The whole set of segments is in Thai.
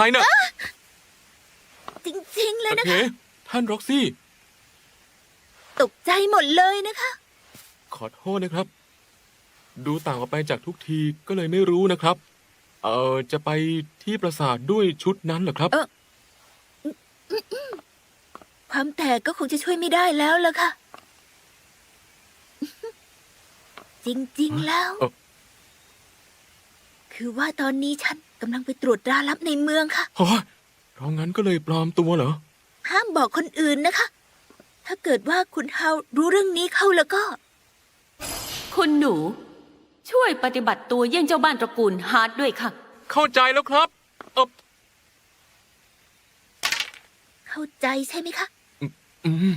รน่ะจริงๆเลยโอนะเค คะท่านร็อกซี่ ตกใจหมดเลยนะคะ ขอโทษนะครับ ดูต่างออกไปจากทุกทีก็เลยไม่รู้นะครับ เอ่อจะไปที่ปราสาทด้วยชุดนั้นเหรอครับ เอ่อ ความแตกก็คงจะช่วยไม่ได้แล้วล่ะค่ะ จริงๆแล้ว เอ่อ คือว่าตอนนี้ฉันกำลังไปตรวจตราลับในเมืองค่ะ โอ้ยเพราะงั้นก็เลยปลอมตัวเหรอ ห้ามบอกคนอื่นนะคะ ถ้าเกิดว่าคุณเฮารู้เรื่องนี้เข้าแล้วก็ คุณหนู ช่วยปฏิบัติตัวเยี่ยงเจ้าบ้านตระกูลฮาร์ดด้วยค่ะ เข้าใจแล้วครับ เออเข้าใจใช่ไหมคะ อืม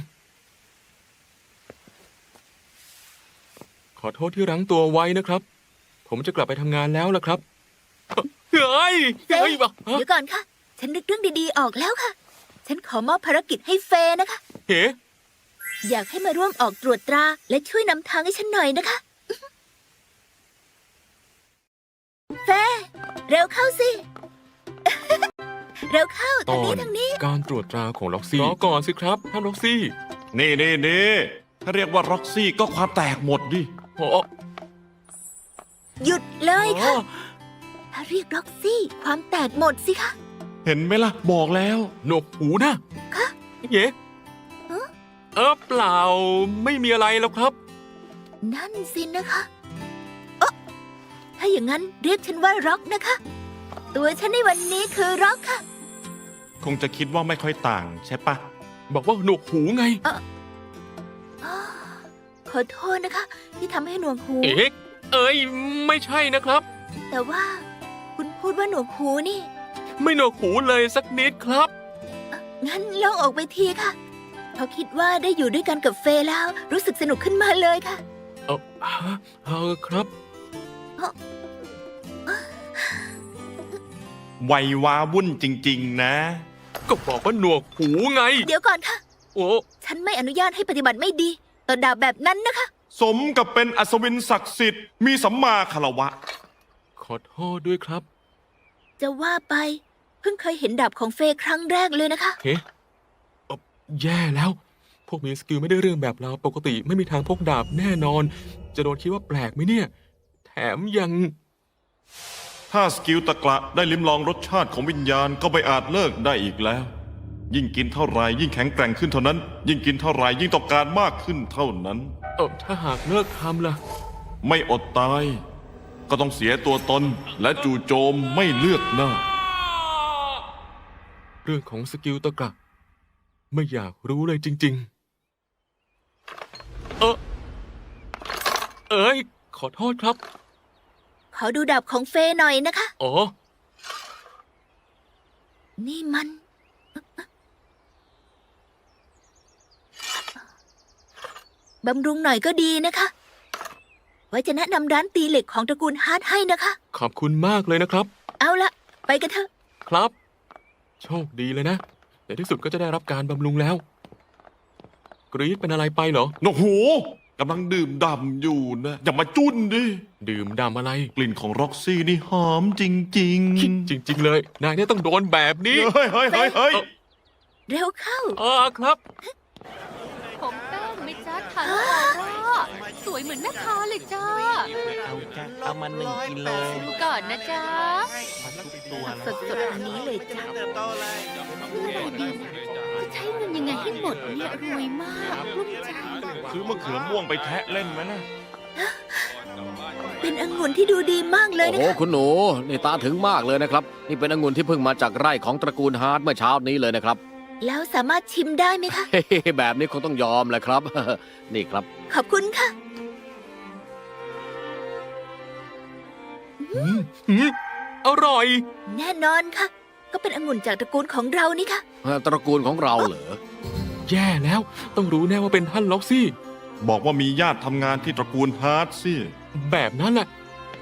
ขอโทษที่รั้งตัวไว้นะครับ ผมจะกลับไปทำงานแล้วล่ะครับ เฮ้ยเจ๊เฮ้ยบ้าเดี๋ยวก่อนค่ะ ฉันนึกเรื่องดีๆออกแล้วค่ะ ฉันขอมอบภารกิจให้เฟย์นะคะ เฮ้อยากให้มาร่วมออกตรวจตรา และช่วยนำทางให้ฉันหน่อยนะคะ เฟย์เร็วเข้าสิ เร็วเข้าตทางอนี้นทางนี้ การตรวจตราของล็อกซี่รอก่อนสิครับท่านล็อกซี่นี่นี่นี่ถ้าเรียกว่าร็อกซี่ก็ความแตกหมดดิ โอ้หยุดเลยโอ้ค่ะถ้า เรียกร็อกซี่ ความแตกหมดสิคะ เห็นไหมล่ะ บอกแล้ว หนวกหูนะคะ เย้ฮะเออเปล่าไม่มีอะไรแล้วครับ นั่นสินะคะเอ๊ะถ้าอย่างนั้นเรียกฉันว่าร็อกนะคะ ตัวฉันในวันนี้คือร็อกค่ะ คงจะคิดว่าไม่ค่อยต่างใช่ปะ บอกว่าหนวกหูไง อ้อขอโทษนะคะ ที่ทำให้หนวกหู เอ๊ะเอ้ยไม่ใช่นะครับ แต่ว่าคุณ พูดว่าหนวกหูนี่ ไม่หนวกหูเลยสักนิดครับ งั้นลองออกไปทีค่ะ เพราะคิดว่าได้อยู่ด้วยกันกับเฟย์แล้ว รู้สึกสนุกขึ้นมาเลยค่ะ เออฮะเออครับ วัยว้าวุ่นจริง ๆ นะ ก็บอกว่าหนวกหูไง เดี๋ยวก่อนค่ะ โอ้ฉันไม่อนุญาตให้ปฏิบัติไม่ดี ต่อดาบแบบนั้นนะคะ สมกับเป็นอัศวินศักดิ์สิทธิ์มีสัมมาคารวะ ขอโทษด้วยครับ จะว่าไป เพิ่งเคยเห็นดาบของเฟย์ครั้งแรกเลยนะคะเฮ้เอ่อแย่แล้ว พวกมีสกิลไม่ได้เรื่องแบบเราปกติไม่มีทางพกดาบแน่นอน จะโดนคิดว่าแปลกไหมเนี่ย แถมยัง ถ้าสกิลตะกละได้ลิ้มลองรสชาติของวิญญาณก็ไม่อาจเลิกได้อีกแล้ว ยิ่งกินเท่าไหรยิ่งแข็งแกร่งขึ้นเท่านั้น ยิ่งกินเท่าไหรยิ่งต้องการมากขึ้นเท่านั้น เออถ้าหากเลิกทำล่ะ ไม่อดตาย ก็ต้องเสียตัวตนและจู่โจมไม่เลือกหน้า เรื่องของสกิลตะกะไม่อยากรู้เลยจริง ๆ เออเอ้ย ขอโทษครับ ขอดูดาบของเฟย์หน่อยนะคะ อ๋อ นี่มัน บำรุงหน่อยก็ดีนะคะ ไว้จะแนะนำร้านตีเหล็กของตระกูลฮาร์ดให้นะคะ ขอบคุณมากเลยนะครับ เอาละไปกันเถอะ ครับ โชคดีเลยนะในที่สุดก็จะได้รับการบำรุงแล้ว กรีดเป็นอะไรไปเหรอ โอ้โหกำลังดื่มด่ำอยู่นะ อย่ามาจุ้นดิ ดื่มดำอะไร กลิ่นของร็อกซี่นี่หอมจริงจริง ๆ เลย นายเนี่ยต้องโดนแบบนี้ๆเฮ้ยเฮ้ยเฮ้ยเฮ้ยเร็วเข้าอ๋อครับ ผมแป้งไหม่จ้าทานออร่า สวยเหมือนแม่ค้าเลยจ้าเอาจ้ะเอามาหนึ่งกิโลดูก่อนนะจ๊ะมาทุกตัวสนะดๆอันนี้เลยจ้ะจะใช้เงินยังไงให้หมดเนี่ยรวยมากรุ่มใจซื้อมะเขือม่วงไปแทะเล่นไหมนะเป็นองุ่นที่ดูดีมากเลยโอ้นะโหคะคุณหนูนี่ตาถึงมากเลยนะครับนี่เป็นองุ่นที่เพิ่งมาจากไร่ของตระกูลฮาร์ดเมื่อเช้านี้เลยนะครับ แล้วสามารถชิมได้ไหมคะเฮ้แบบนี้คงต้องยอมแหละครับ นี่ครับ ขอบคุณค่ะ อืมอืมอร่อย แน่นอนค่ะ ก็เป็นองุ่นจากตระกูลของเรานี่ค่ะตระกูลของเราเหรอ แย่แล้ว ต้องรู้แน่ว่าเป็นท่านล็อกซี่ บอกว่ามีญาติทำงานที่ตระกูลฮาร์ดสิ แบบนั้นแหละ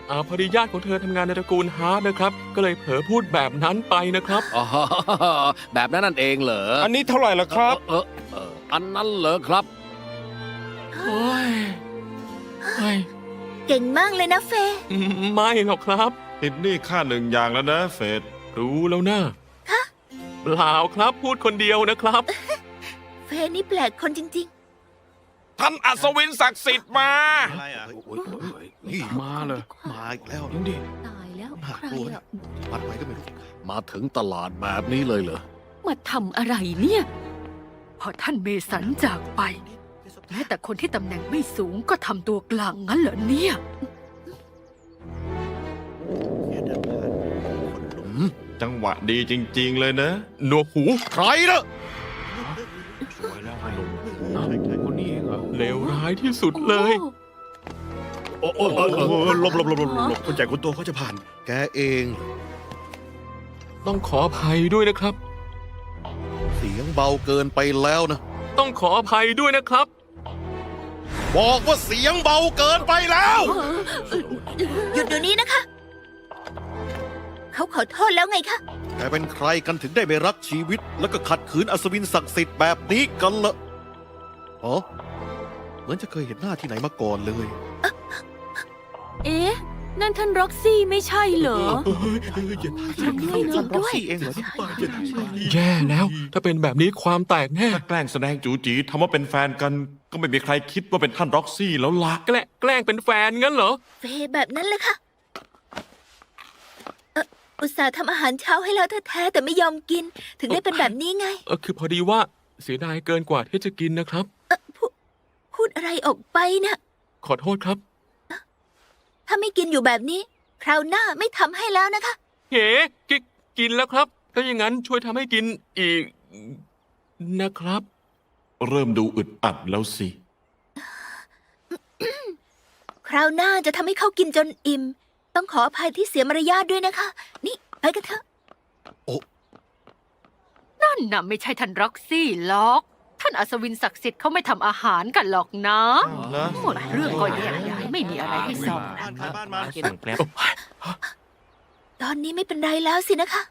อาพอดีญาติของเธอทำงานในตระกูลฮาร์ดนะครับ ก็เลยเผลอพูดแบบนั้นไปนะครับ อ๋อแบบนั้นนั่นเองเหรออัอันนี้เท่าไหร่ล่ะครับเออเอออันนั้นเหรอครับ โอ้ยเฮ้ย เก่งมากเลยนะเฟย์ไม่หรอกครับ ติดหนี่ค่าหนึ่งอย่างแล้วนะเฟดรู้แล้วนะเปล่าครับพูดคนเดียวนะครับ เฟนี่แปลกคนจริง ท่านอัศวินศักดิ์สิทธิ์มา อะไรอะมาเลยมาอีกแล้วยังดิตายแล้วน่าใครกลัวอะวัดไหนก็ไม่รู้ มาถึงตลาดแบบนี้เลยเหรอ มาทำอะไรเนี่ย พอท่านเมสันจากไป แม้แต่คนที่ตำแหน่งไม่สูงก็ทำตัวกลางงั้นเหรอเนี่ย จังหวะดีจริง ๆ เลยนะ หนวกหูใครนะสวยแล้วไอ้หนุ่มคนนี้เองเหรอเลวร้ายที่สุดเลยโอ้โอ้โอ้โอ้หลบหลบหลบหลบหลบคนใหญ่คนโตเขาจะผ่าน แกเองเหรอต้องขออภัยด้วยนะครับ เสียงเบาเกินไปแล้วนะ ต้องขออภัยด้วยนะครับ บอกว่าเสียงเบาเกินไปแล้วๆหยุดเดี๋ยวนี้นะคะ เขาขอโทษแล้วไงคะแกเป็นใครกันถึงได้ไม่รักชีวิต แล้วก็ขัดขืนอัศวินศักดิ์สิทธิ์แบบนี้กันละอ๋อเหมือนจะเคยเห็นหน้าที่ไหนมาก่อนเลย เอ๊ะ นั่นท่านร็อกซี่ไม่ใช่เหรอจริงด้วยจริงด้วย เองเหรอแย่แล้ว ถ้าเป็นแบบนี้ความแตกแน่ ถ้าแกล้งแสดงจูจีทำว่าเป็นแฟนกัน ก็ไม่มีใครคิดว่าเป็นท่านร็อกซี่แล้วล่ะ แกล้งแกล้งเป็นแฟนงั้นเหรอ เฟแบบนั้นแหละค่ะเอ่ออุตส่าห์ทำอาหารเช้าให้แล้วแท้ๆแต่ไม่ยอมกิน ถึงได้เป็นแบบนี้ไง เออคือพอดีว่าเสียดายเกินกว่าที่จะกินนะครับ เอ่อพูพูดอะไรออกไปนะขอโทษครับ ถ้าไม่กินอยู่แบบนี้ คราวหน้าไม่ทำให้แล้วนะคะ เฮ้กิกินแล้วครับ ถ้าอย่างนั้นช่วยทำให้กินอีกนะครับ เริ่มดูอึดอัดแล้วสิ คราวหน้าจะทำให้เขากินจนอิ่ม ต้องขออภัยที่เสียมารยาทด้วยนะคะ นี่ ไปกันเถอะ นั่นน่ะไม่ใช่ท่านร็อกซี่หรอก ท่านอัศวินศักดิ์สิทธิ์เขาไม่ทำอาหารกันหรอกนะนะ หมดเรื่องก็แยกย้ายไม่มีอะไรให้ซ่อมบ้านใครบ้านมันกินแกล้ตอนนี้ไม่เป็นไรแล้วสินะคะ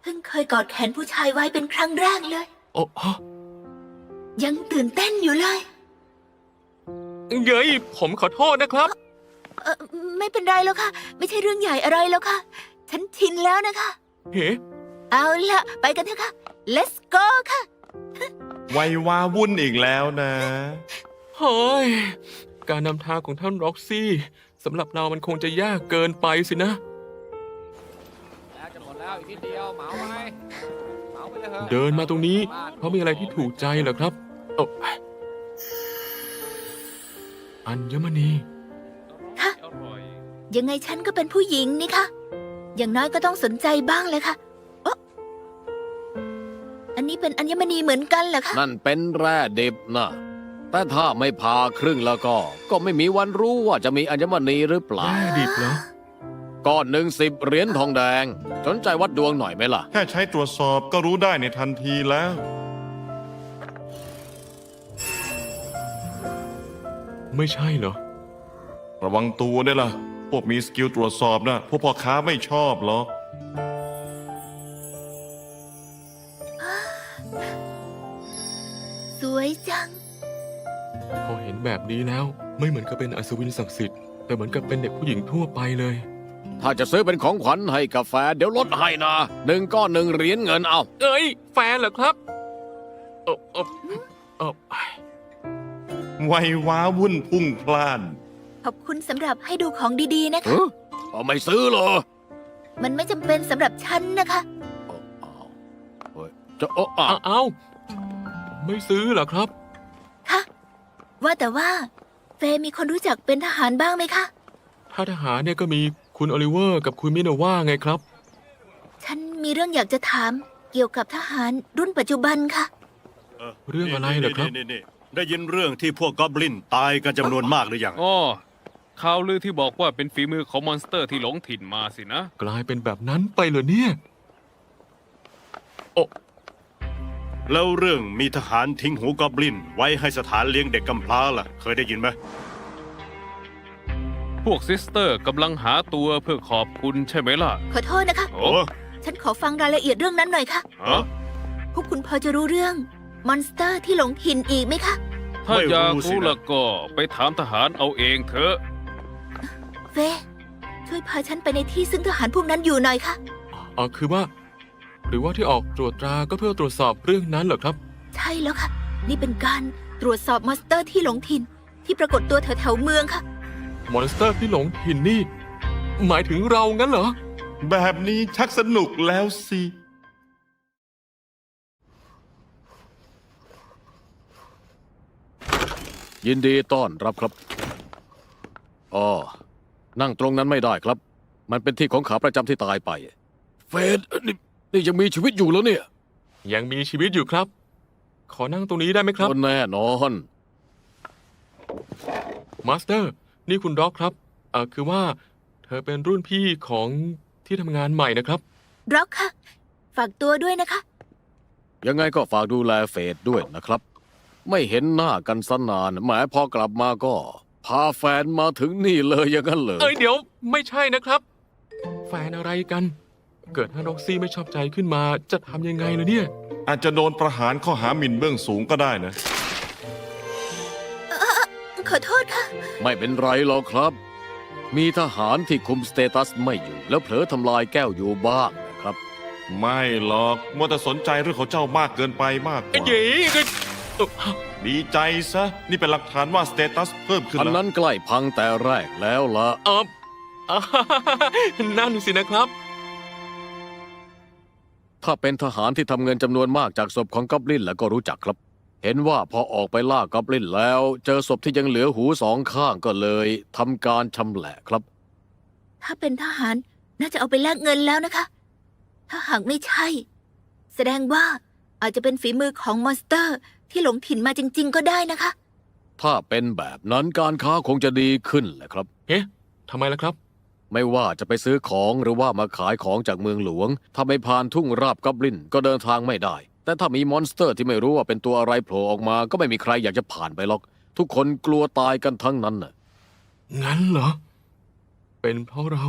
เพิ่งเคยกอดแขนผู้ชายไว้เป็นครั้งแรกเลย โอ้ฮะ ยังตื่นเต้นอยู่เลย เย้ยผมขอโทษนะครับ เออไม่เป็นไรแล้วค่ะ ไม่ใช่เรื่องใหญ่อะไรแล้วค่ะ ฉันชินแล้วนะคะ เฮ้เอาละไปกันเถอะค่ะ let's go ค่ะวัยวาวุ่นอีกแล้วนะ เฮ้ย การนำทางของท่านร็อกซี่สำหรับเรามันคงจะยากเกินไปสินะ แล้วจะหมดแล้วอีกนิดเดียวเหมาไปเหมาไปเลยเถอะเดินมาตรงนี้ เพราะมีอะไรที่ถูกใจเหรอครับ โอ้อัญมณีค่ะยังไงฉันก็เป็นผู้หญิงนี่ค่ะอย่างน้อยก็ต้องสนใจบ้างเลยค่ะโอะอันนี้เป็นอัญมณีเหมือนกันเหรอคะ นั่นเป็นแร่ดิบนะ แต่ถ้าไม่พาครึ่งแล้วก็ ก็ไม่มีวันรู้ว่าจะมีอัญมณีหรือเปล่า แร่ดิบเหรอ ก้อนหนึ่งสิบเหรียญทองแดง สนใจวัดดวงหน่อยไหมล่ะ แค่ใช้ตรวจสอบก็รู้ได้ในทันทีแล้ว ไม่ใช่เหรอ ระวังตัวด้วยล่ะ พวกมีสกิลตรวจสอบนะพวกพ่อค้าไม่ชอบหรอกสวยจัง พอเห็นแบบนี้แล้ว ไม่เหมือนกับเป็นอัศวินศักดิ์สิทธิ์แต่เหมือนกับเป็นเด็กผู้หญิงทั่วไปเลย ถ้าจะซื้อเป็นของขวัญให้กาแฟ เดี๋ยวลดให้นะหนึ่งก้อนหนึ่งเหรียญเงินเอา เอ้ย แฟนเหรอครับเออเออเออ วัยวาวุ่นพุ่งพล่าน ขอบคุณสำหรับให้ดูของดีๆนะคะเอ้อเอาไม่ซื้อเหรอมันไม่จำเป็นสำหรับฉันนะคะ เอาเอาเฮ้ยจะเอาเอาอ้าวอ้าวไม่ซื้อเหรอครับค่ะว่าแต่ว่า เฟย์มีคนรู้จักเป็นทหารบ้างไหมคะ ถ้าทหารเนี่ยก็มีคุณโอลิเวอร์กับคุณมิโนว่าไงครับ ฉันมีเรื่องอยากจะถามเกี่ยวกับทหารรุ่นปัจจุบันค่ะ เรื่องอะไรเหรอครับ นี่ๆๆ ได้ยินเรื่องที่พวกกอบลินตายกันจำนวนมากหรือยังอ๋อข่าวลือที่บอกว่าเป็นฝีมือของมอนสเตอร์ที่หลงถิ่นมาสินะ กลายเป็นแบบนั้นไปเหรอเนี่ย โอ้แล้วเรื่องมีทหารทิ้งหูกอบลิน ไว้ให้สถานเลี้ยงเด็กกำพร้าล่ะ เคยได้ยินไหมพวกซิสเตอร์กำลังหาตัวเพื่อขอบคุณใช่ไหมล่ะ ขอโทษนะคะ โอ้ฉันขอฟังรายละเอียดเรื่องนั้นหน่อยค่ะ ฮะ พวกคุณพอจะรู้เรื่อง มอนสเตอร์ที่หลงถิ่นอีกไหมคะ ถ้าอยากรู้แล้วก็ไปถามทหารเอาเองเถอะเฟย์ช่วยพาฉันไปในที่ซึ่งทหารพวกนั้นอยู่หน่อยค่ะเออคือว่า หรือว่าที่ออกตรวจตราก็เพื่อตรวจสอบเรื่องนั้นเหรอครับ ใช่แล้วค่ะ นี่เป็นการตรวจสอบมอนสเตอร์ที่หลงถิ่น ที่ปรากฏตัวแถวๆเมืองค่ะ มอนสเตอร์ที่หลงถิ่นนี่ หมายถึงเรางั้นเหรอ แบบนี้ชักสนุกแล้วสิ ยินดีต้อนรับครับอ๋อนั่งตรงนั้นไม่ได้ครับ มันเป็นที่ของขาประจำที่ตายไป เฟดนี่นี่ยังมีชีวิตอยู่แล้วเนี่ยยังมีชีวิตอยู่ครับ ขอนั่งตรงนี้ได้ไหมครับ ก็แน่นอน มาสเตอร์ นี่คุณด็อกครับเอ่อคือว่าเธอเป็นรุ่นพี่ของที่ทำงานใหม่นะครับ ร็อกค่ะ ฝากตัวด้วยนะคะ ยังไงก็ฝากดูแลเฟดด้วยนะครับ ไม่เห็นหน้ากันสนานแหมพอกลับมาก็ พาแฟนมาถึงนี่เลยอย่างนั้นเลยเอ้ยเดี๋ยวไม่ใช่นะครับ แฟนอะไรกัน เกิดถ้าร็อกซี่ไม่ชอบใจขึ้นมาจะทำยังไงล่ะเนี่ย อาจจะโดนประหารข้อหาหมิ่นเบื้องสูงก็ได้นะ ขอโทษค่ะ ไม่เป็นไรหรอกครับ มีทหารที่คุมสเตตัสไม่อยู่ แล้วเผลอทำลายแก้วอยู่บ้างนะครับ ไม่หรอกมัวแต่สนใจเรื่องของเจ้ามากเกินไปมากกไอ้ว่า หยีก็เอ่อ ดีใจซะ นี่เป็นหลักฐานว่าสเตตัสเพิ่มขึ้นอันแล้วนั้นใกล้พังแต่แรกแล้วละเอออ่านั่นสินะครับ ถ้าเป็นทหารที่ทำเงินจำนวนมากจากศพของกอบลินแล้วก็รู้จักครับ เห็นว่าพอออกไปล่ากอบลินแล้ว เจอศพที่ยังเหลือหูสองข้างก็เลยทำการชำแหละครับ ถ้าเป็นทหารน่าจะเอาไปแลกเงินแล้วนะคะ ถ้าหากไม่ใช่ แสดงว่าอาจจะเป็นฝีมือของมอนสเตอร์ ที่หลงถิ่นมาจริง ๆ ก็ได้นะคะ ถ้าเป็นแบบนั้นการค้าคงจะดีขึ้นแหละครับ เอ๊ะทำไมล่ะครับ ไม่ว่าจะไปซื้อของหรือว่ามาขายของจากเมืองหลวง ถ้าไม่ผ่านทุ่งราบกอบลินก็เดินทางไม่ได้ แต่ถ้ามีมอนสเตอร์ที่ไม่รู้ว่าเป็นตัวอะไรโผล่ออกมาก็ไม่มีใครอยากจะผ่านไปหรอก ทุกคนกลัวตายกันทั้งนั้นน่ะ งั้นเหรอ เป็นเพราะเรา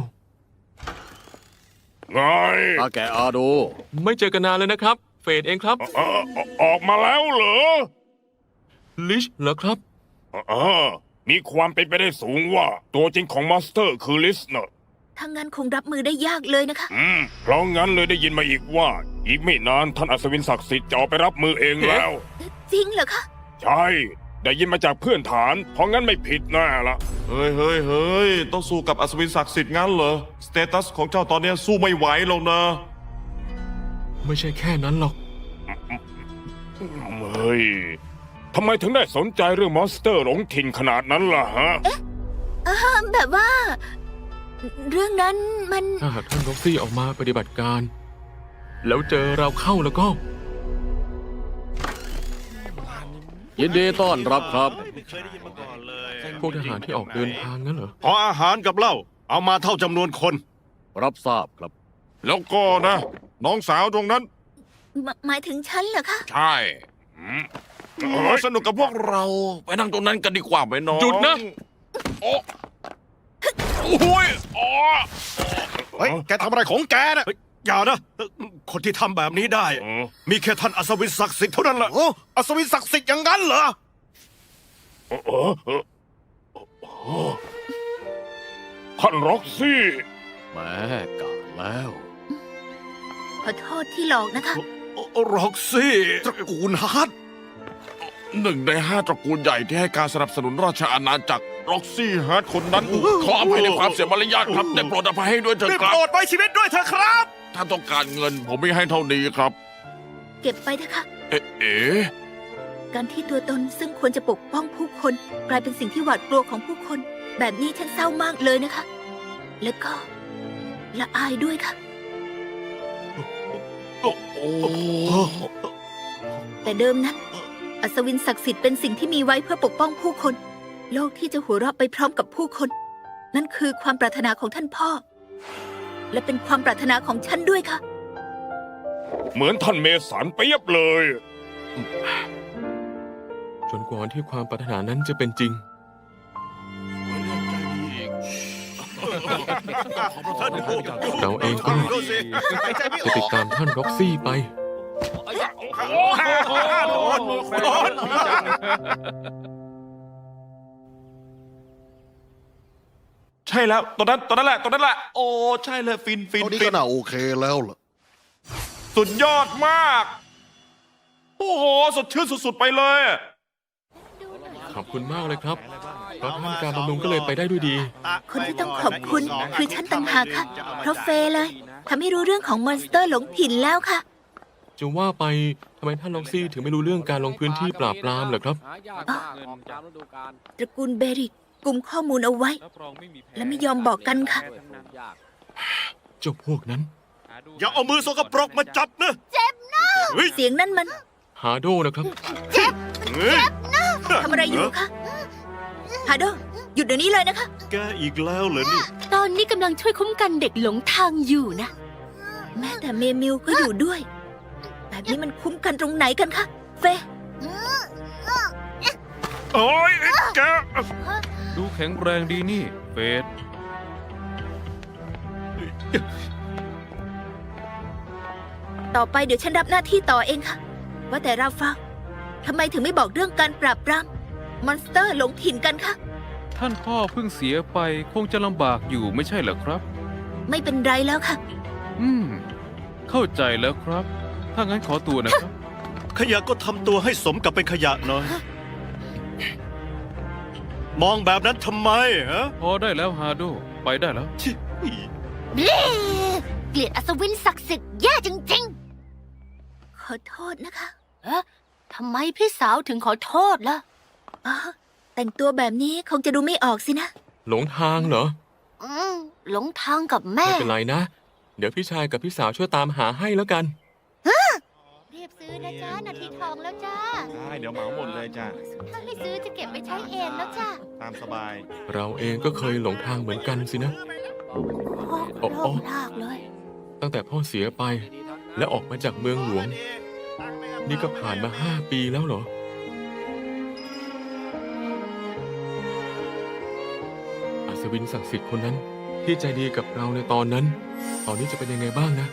ไงอาแกอาโด ไม่เจอกันนานเลยนะครับ เฟดเองครับเอ่อออกมาแล้วเหรอลิชเหรอครับ เออมีความเป็นไปได้สูงว่า ตัวจริงของมาสเตอร์คือลิสเนอร์ถ้างั้นคงรับมือได้ยากเลยนะคะ อืมเพราะงั้นเลยได้ยินมาอีกว่า อีกไม่นานท่านอัศวินศักดิ์สิทธิ์จะออกไปรับมือเองแล้ว จริงเหรอคะ ใช่ ได้ยินมาจากเพื่อนฐาน เพราะงั้นไม่ผิดแน่ละเฮ้ยเฮ้ยเฮ้ยต้องสู้กับอัศวินศักดิ์สิทธิ์งั้นเหรอ สเตตัสของเจ้าตอนเนี้ยสู้ไม่ไหวหรอกนะ ไม่ใช่แค่นั้นหรอก เฮ้ยทำไมถึงได้สนใจเรื่องมอนสเตอร์หลงถิ่นขนาดนั้นล่ะฮะแบบว่า เรื่องนั้นมัน ถ้าหากท่านร็อกซี่ออกมาปฏิบัติการ แล้วเจอเราเข้าแล้วก็ ยินดีต้อนรับครับ พวกทหารที่ออกเดินทางงั้นเหรอ ขออาหารกับเหล้าเอามาเท่าจำนวนคน รับทราบครับ แล้วก็นะ น้องสาวตรงนั้น หมหมายถึงฉันเหรอคะใช่เออสนุกกับพวกเราไปนั่งตรงนั้นกันดีกว่าไหมน้องหยุดนะ โอ้โอ้ยอ๋อเฮ้ย แกทำอะไรของแกนะอย่านะ คนที่ทำแบบนี้ได้มีแค่ท่านอัศวินศักดิ์สิทธิ์เท่านั้นแหละโอ้อัศวินศักดิ์สิทธิ์อย่างนั้นเหรอท่านร็อกซี่แหมกะแล้ว ขอโทษที่หลอกนะคะ ร็อกซี่ ตระกูลฮาร์ดหนึ่งในห้าตระกูลใหญ่ที่ให้การสนับสนุนราชอาณาจักรร็อกซี่ฮาร์ดคนนั้น ขออภัยในความเสียมารยาทครับได้โปรดอภัยให้ด้วยเถได้อะคโปรับรดไว้ชีวิตด้วยเถอะครับ ถ้าต้องการเงินผมไม่ให้เท่านี้ครับ เก็บไปเถอะค่ะ เอ๊ะเอ๊ะการที่ตัวตนซึ่งควรจะปกป้องผู้คน กลายเป็นสิ่งที่หวาดกลัวของผู้คน แบบนี้ฉันเศร้ามากเลยนะคะ แล้วก็ละอายด้วยค่ะ แต่เดิมนั้นอัศวินศักดิ์สิทธิ์เป็นสิ่งที่มีไว้เพื่อปกป้องผู้คน โลกที่จะหัวเราะไปพร้อมกับผู้คน นั่นคือความปรารถนาของท่านพ่อ และเป็นความปรารถนาของฉันด้วยค่ะ เหมือนท่านเมสันเปียบเลย จนกว่าที่ความปรารถนานั้นจะเป็นจริง เราเองก็จะติดตามท่านร็อกซี่ไปใช่แล้วตอนนั้นตอนนั้นแหละตอนนั้นแหละโอ้ใช่เลยฟินฟินเท่านี้ฟิก็นน่าโอเคแล้วล่ะ สุดยอดมาก โอ้โหสดชื่นสุดๆไปเลย ขอบคุณมากเลยครับเพ ราะท่านการบำรุงก็เลยไปได้ด้วยดี คนที่ต้องขอบคุณคือฉันต่างหากค่ะ เพราะเฟย์เลยทำให้รู้เรื่องของมอนสเตอร์หลงถิ่นแล้วค่ะ จะว่าไปทำไมท่านล็อกซี่ถึงไม่รู้เรื่องการลงพื้นที่ปราบปรามเหรอครับตระกูลเบริกกลุ่มข้อมูลเอาไว้และไม่ยอมบอกกันค่ะเจ้าพวกนั้น อย่าเอามือสกปรกมาจับนะเสียงนั่นมันฮาโดนะครับเฮ้ยทำอะไรอยู่คะ ฮาโดหยุดเดี๋ยวนี้เลยนะคะ แกอีกแล้วเหรอนี่ ตอนนี้กำลังช่วยคุ้มกันเด็กหลงทางอยู่นะ แม้แต่เมมิวก็อยู่ด้วย แบบนี้มันคุ้มกันตรงไหนกันคะเฟย์โอ้ยแกดูแข็งแรงดีนี่เฟสต่อไปเดี๋ยวฉันรับหน้าที่ต่อเองค่ะ ว่าแต่ราฟ้าทำไมถึงไม่บอกเรื่องการปราบปราม มอนสเตอร์หลงถิ่นกันคะท่านพ่อเพิ่งเสียไปคงจะลำบากอยู่ไม่ใช่เหรอครับ ไม่เป็นไรแล้วค่ะ อืม เข้าใจแล้วครับ ถ้างั้นขอตัวนะครับ ขยะก็ทำตัวให้สมกับเป็นขยะหน่อย มองแบบนั้นทำไมฮะพอได้แล้วฮาโด ไปได้แล้ว ชิเกลียดอัศวินศักดิ์สิทธิ์แย่จริงขอโทษนะคะ ๆเอ๊ะทำไมพี่สาวถึงขอโทษล่ะ อ๋อแต่งตัวแบบนี้คงจะดูไม่ออกสินะ หลงทางเหรอ อืมหลงทางกับแม่ ไม่เป็นไรนะ เดี๋ยวพี่ชายกับพี่สาวช่วยตามหาให้แล้วกัน รีบซื้อนะจ๊ะนาทีทองแล้วจ้า ได้เดี๋ยวเหมาหมดเลยจ้ะ ถ้าไม่ซื้อจะเก็บไปใช้เองแล้วจ้าตามสบาย เราเองก็เคยหลงทางเหมือนกันสินะ โอ้โอ้ลากเลย ตั้งแต่พ่อเสียไป และออกมาจากเมืองหลวง นี่ก็ผ่านมาห้าปีแล้วเหรอ วินศักดิ์สิทธิ์คนนั้น ที่ใจดีกับเราในตอนนั้น ตอนนี้จะเป็นยังไงบ้างนะ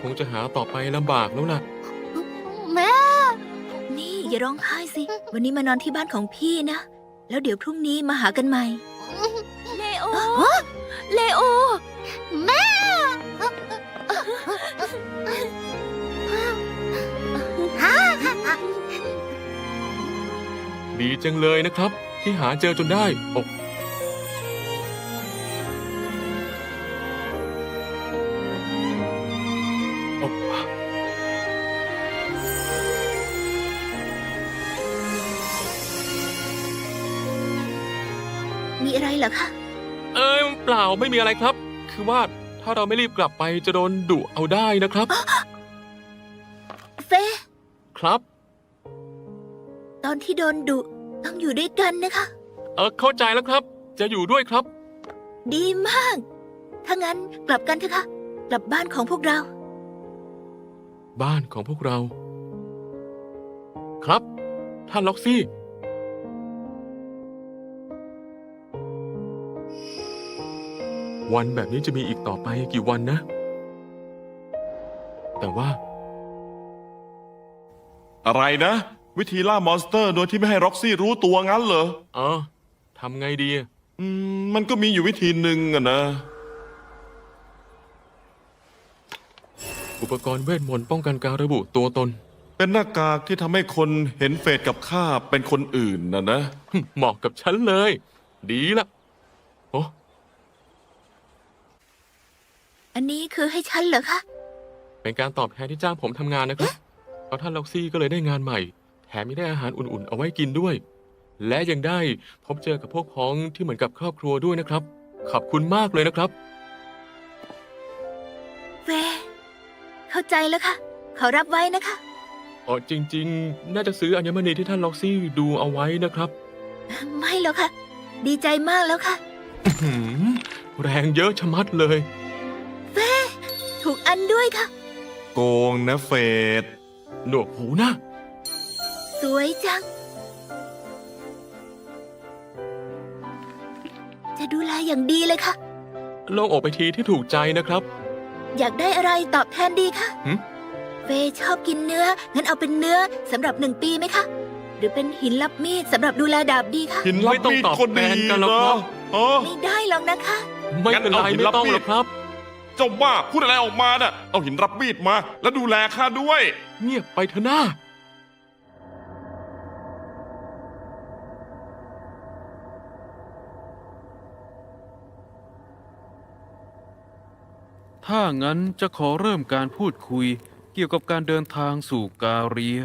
คงจะหาต่อไปลำบากแล้วล่ะ แม่ นี่อย่าร้องไห้สิ วันนี้มานอนที่บ้านของพี่นะ แล้วเดี๋ยวพรุ่งนี้มาหากันใหม่ เลโอ เลโอ แม่ ดีจังเลยนะครับ ที่หาเจอจนได้โอ้โอ้มีอะไรเหรอคะ เอ้ยเปล่าไม่มีอะไรครับ คือว่าถ้าเราไม่รีบกลับไปจะโดนดุเอาได้นะครับ เฟย์ครับต อนที่โดนดุต้องอยู่ด้วยกันนะคะ เออเข้าใจแล้วครับ จะอยู่ด้วยครับ ดีมาก ถ้างั้นกลับกันเถอะค่ะ กลับบ้านของพวกเรา บ้านของพวกเรา ครับ ท่านล็อกซี่ วันแบบนี้จะมีอีกต่อไปกี่วันนะแต่ว่าอะไรนะ วิธีล่ามอนสเตอร์โดยที่ไม่ให้ร็อกซี่รู้ตัวงั้นเหรอ เออทำไงดีอะอืมมันก็มีอยู่วิธีหนึ่งอะนะ อุปกรณ์เวทมนต์ป้องกันการระบุตัวตน เป็นหน้ากากที่ทำให้คนเห็นเฟดกับข้าเป็นคนอื่นนะนะ เหมาะกับฉันเลย ดีละโอ้อันนี้คือให้ฉันเหรอคะ เป็นการตอบแทนที่จ้างผมทำงานนะครับเพราะท่านล็อกซี่ก็เลยได้งานใหม่ แถมยังได้อาหารอุ่นๆ เอาไว้กินด้วย และยังได้พบเจอกับพวกพ้องที่เหมือนกับครอบครัวด้วยนะครับ ขอบคุณมากเลยนะครับเฟย์เข้าใจแล้วค่ะ ขอรับไว้นะคะ อ๋อจริง ๆ น่าจะซื้ออัญมณีที่ท่านล็อกซี่ดูเอาไว้นะครับไม่หรอกค่ะ ดีใจมากแล้วค่ะหืมแรงเยอะชะมัดเลย ถูกอันด้วยค่ะ โกงนะเฟด หนวกหูนะ สวยจัง จะดูแลอย่างดีเลยค่ะ โล่งออกไปทีที่ถูกใจนะครับ อยากได้อะไรตอบแทนดีคะหึ เฟยชอบกินเนื้อ งั้นเอาเป็นเนื้อสำหรับหนึ่งปีไหมคะ หรือเป็นหินลับมีดสำหรับดูแลดาบดีคะหินรับไม่ต้องมีดตอบดีแทนกันหรอกครับไม่ได้หรอกนะคะ ไม่เป็นไรไม่ต้องหรอกครับ เจ้าบ้าพูดอะไรออกมาน่ะ เอาหินรับมีดมา แล้วดูแลข้าด้วย เงียบไปเถอะหน้า ถ้างั้นจะขอเริ่มการพูดคุยเกี่ยวกับการเดินทางสู่กาเรีย